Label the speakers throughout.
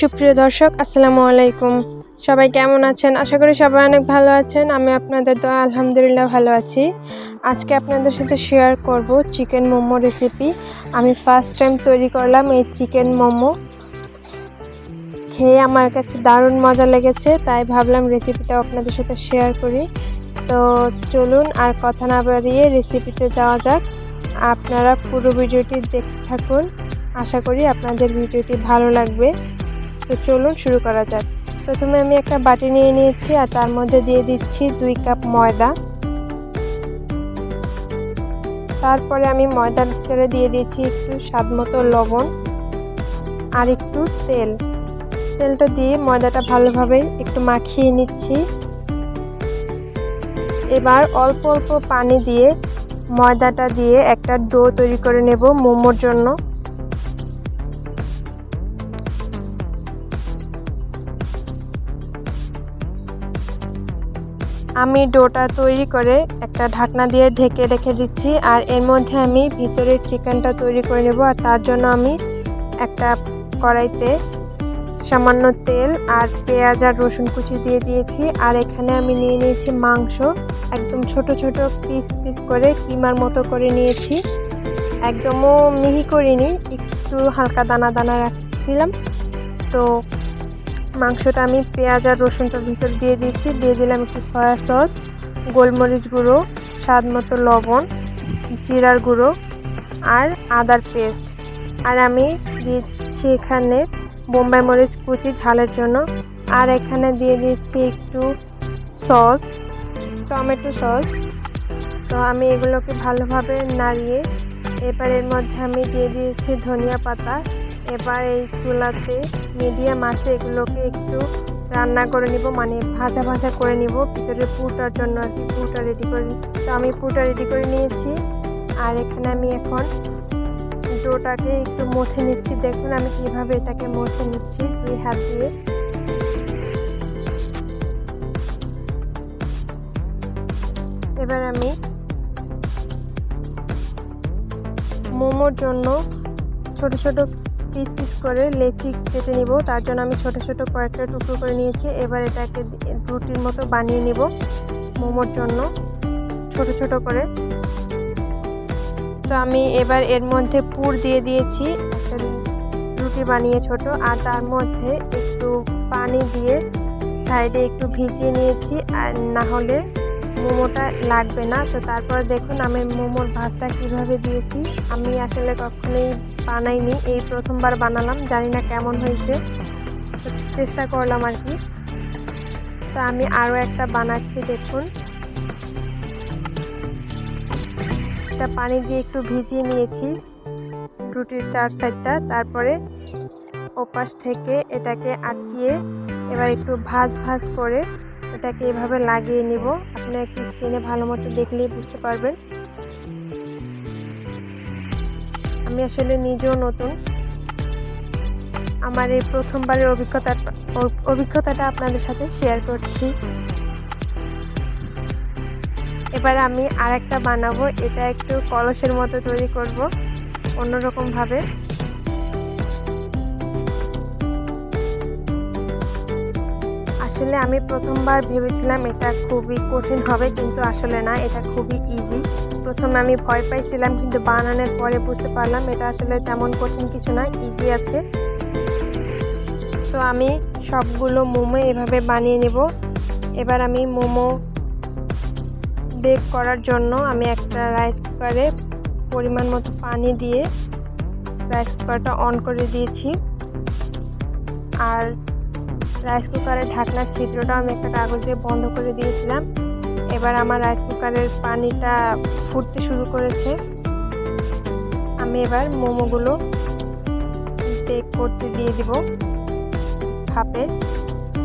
Speaker 1: সুপ্রিয় দর্শক, আসসালামু আলাইকুম। সবাই কেমন আছেন? আশা করি সবাই অনেক ভালো আছেন। আমি আপনাদের তো আলহামদুলিল্লাহ ভালো আছি। আজকে আপনাদের সাথে শেয়ার করব চিকেন মোমো রেসিপি আমি ফার্স্ট টাইম তৈরি করলাম এই চিকেন মোমো। খেয়ে আমার কাছে দারুণ মজা লেগেছে, তাই ভাবলাম রেসিপিটাও আপনাদের সাথে শেয়ার করি। তো চলুন আর কথা না বাড়িয়ে রেসিপিতে যাওয়া যাক। আপনারা পুরো ভিডিওটি দেখতে থাকুন। আশা করি আপনাদের ভিডিওটি ভালো লাগবে। তো চলুন শুরু করা যাক। প্রথমে আমি একটা বাটি নিয়ে নিয়েছি আর তার মধ্যে দিয়ে দিচ্ছি দুই কাপ ময়দা। তারপরে আমি ময়দার ভিতরে দিয়ে দিচ্ছি একটু স্বাদ মতো লবণ আর একটু তেল। তেলটা দিয়ে ময়দাটা ভালোভাবে একটু মাখিয়ে নিচ্ছি। এবার অল্প অল্প পানি দিয়ে ময়দাটা দিয়ে একটা ডো তৈরি করে নেব মোমোর জন্য। আমি ডোটা তৈরি করে একটা ঢাকনা দিয়ে ঢেকে রেখে দিচ্ছি, আর এর মধ্যে আমি ভিতরের চিকেনটা তৈরি করে নেব, আর তার জন্য আমি একটা কড়াইতে সামান্য তেল আর পেঁয়াজ আর রসুন কুচি দিয়ে দিয়েছি, আর এখানে আমি নিয়ে নিয়েছি মাংস। একদম ছোট ছোট পিস পিস করে কিমার মতো করে নিয়েছি। একদমও মিহি করিনি, একটু হালকা দানা দানা রাখছিলাম। তো মাংসটা আমি পেঁয়াজ আর রসুনটার ভিতর দিয়ে দিয়েছি। দিয়ে দিলাম একটু সয়া সস, গোলমরিচ গুঁড়ো, স্বাদ মতো লবণ, জিরার গুঁড়ো আর আদার পেস্ট। আর আমি দিচ্ছি এখানে বোম্বাই মরিচ কুচি ঝালের জন্য। আর এখানে দিয়ে দিচ্ছি একটু সস, টমেটো সস। তো আমি এগুলোকে ভালোভাবে নাড়িয়ে এবার এর মধ্যে আমি দিয়ে দিয়েছি ধনিয়া পাতা। এবার এই চুলাতে মিডিয়াম আছে, এগুলোকে একটু রান্না করে নিব মানে ভাজা ভাজা করে নিব। ভিতরে পুরটার জন্য আর কি, পুরটা রেডি করে তো আমি পুরটা রেডি করে নিয়েছি। আর এখানে আমি এখন ডোটাকে একটু মুছে নিচ্ছি। দেখুন আমি কীভাবে এটাকে মুছে নিচ্ছি দুই হাত দিয়ে। এবার আমি মোমোর জন্য ছোট ছোট পিস পিস করে লেচি কেটে নিব। তার জন্য আমি ছোট ছোট কয়েকটা টুকরো করে নিয়েছি। এবার এটাকে রুটির মতো বানিয়ে নিব মোমোর জন্য, ছোট ছোট করে। তো আমি এবার এর মধ্যে পুর দিয়ে দিয়েছি রুটি বানিয়ে ছোট, আর তার মধ্যে একটু পানি দিয়ে সাইডে একটু ভিজিয়ে নিয়েছি, আর না হলে মোমোটা লাগবে না। তো তারপর দেখুন আমি মোমোর ভাজটা কীভাবে দিয়েছি। আমি আসলে কখনোই বানাইনি, এই প্রথমবার বানালাম, জানি না কেমন হয়েছে। চেষ্টা করলাম আর কি। তো আমি আরও একটা বানাচ্ছি, দেখুন। এটা পানি দিয়ে একটু ভিজিয়ে নিয়েছি, রুটির চার সাইডটা। তারপরে ওপাশ থেকে এটাকে আটকিয়ে এবার একটু ভাজ ভাজ করে এটাকে এভাবে লাগিয়ে নিব। আপনি একটু স্ক্রিনে ভালো মতো দেখলেই বুঝতে পারবেন। আমি আসলে নিজেও নতুন। আমার এই প্রথমবারের অভিজ্ঞতা, অভিজ্ঞতাটা আপনাদের সাথে শেয়ার করছি। এবার আমি আর একটা বানাবো, এটা একটু কলসের মতো তৈরি করব, অন্যরকমভাবে। আসলে আমি প্রথমবার ভেবেছিলাম এটা খুবই কঠিন হবে, কিন্তু আসলে না, এটা খুবই ইজি প্রথমে আমি ভয় পাইছিলাম, কিন্তু বানানোর পরে বুঝতে পারলাম এটা আসলে তেমন কঠিন কিছু না ইজি আছে। তো আমি সবগুলো মোমো এভাবে বানিয়ে নেব। এবার আমি মোমো বেক করার জন্য আমি একটা রাইস কুকারে পরিমাণ মতো পানি দিয়ে রাইস কুকারটা অন করে দিয়েছি। আর রাইস কুকারের ঢাকনার ছিদ্রটা আমি একটা কাগজ দিয়ে বন্ধ করে দিয়েছিলাম। এবার আমার রাইস কুকারের পানিটা ফুটতে শুরু করেছে। আমি এবার মোমোগুলো বেক করতে দিয়ে দিব ভাপে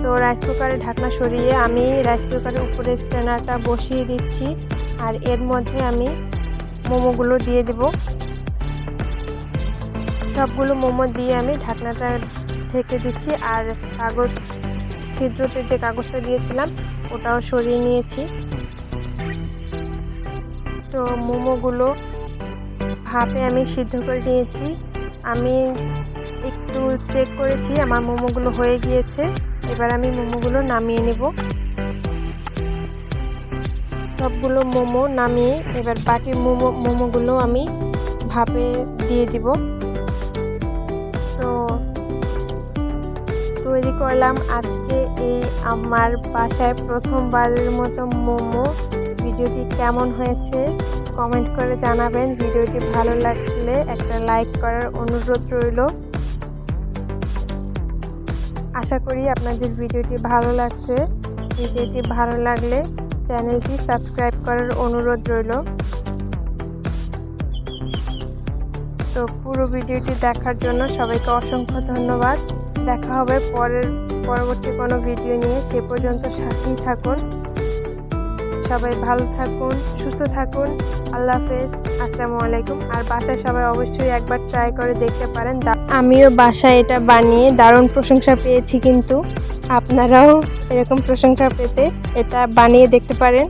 Speaker 1: তো রাইস কুকারের ঢাকনা সরিয়ে আমি রাইস কুকারের উপরে স্ট্যান্ডারটা বসিয়ে দিচ্ছি আর এর মধ্যে আমি মোমোগুলো দিয়ে দেব। সবগুলো মোমো দিয়ে আমি ঢাকনাটা ঢেকে দিচ্ছি আর কাগজ ছিদ্রতে যে কাগজটা দিয়েছিলাম, ওটাও সরিয়ে নিয়েছি। তো মোমোগুলো ভাপে আমি সিদ্ধ করে নিয়েছি। আমি একটু চেক করেছি, আমার মোমোগুলো হয়ে গিয়েছে। এবার আমি মোমোগুলো নামিয়ে নেব। সবগুলো মোমো নামিয়ে এবার বাকি মোমো, মোমোগুলো আমি ভাপে দিয়ে দিব। তৈরি করলাম। আজকে এই আমার বাসায় প্রথমবারের মতো মোমো। ভিডিওটি কেমন হয়েছে কমেন্ট করে জানাবেন। ভিডিওটি ভালো লাগলে একটা লাইক করার অনুরোধ রইল। আশা করি আপনাদের ভিডিওটি ভালো লাগছে। ভিডিওটি ভালো লাগলে চ্যানেলটি সাবস্ক্রাইব করার অনুরোধ রইল। তো পুরো ভিডিওটি দেখার জন্য সবাইকে অসংখ্য ধন্যবাদ। দেখা হবে পরের, পরবর্তী কোনো ভিডিও নিয়ে। সে পর্যন্ত সাথেই থাকুন। সবাই ভালো থাকুন, সুস্থ থাকুন। আল্লাহ হাফেজ। আসসালামু আলাইকুম। আর বাসায় সবাই অবশ্যই একবার ট্রাই করে দেখতে পারেন। আমিও বাসায় এটা বানিয়ে দারুণ প্রশংসা পেয়েছি কিন্তু। আপনারাও এরকম প্রশংসা পেতে এটা বানিয়ে দেখতে পারেন।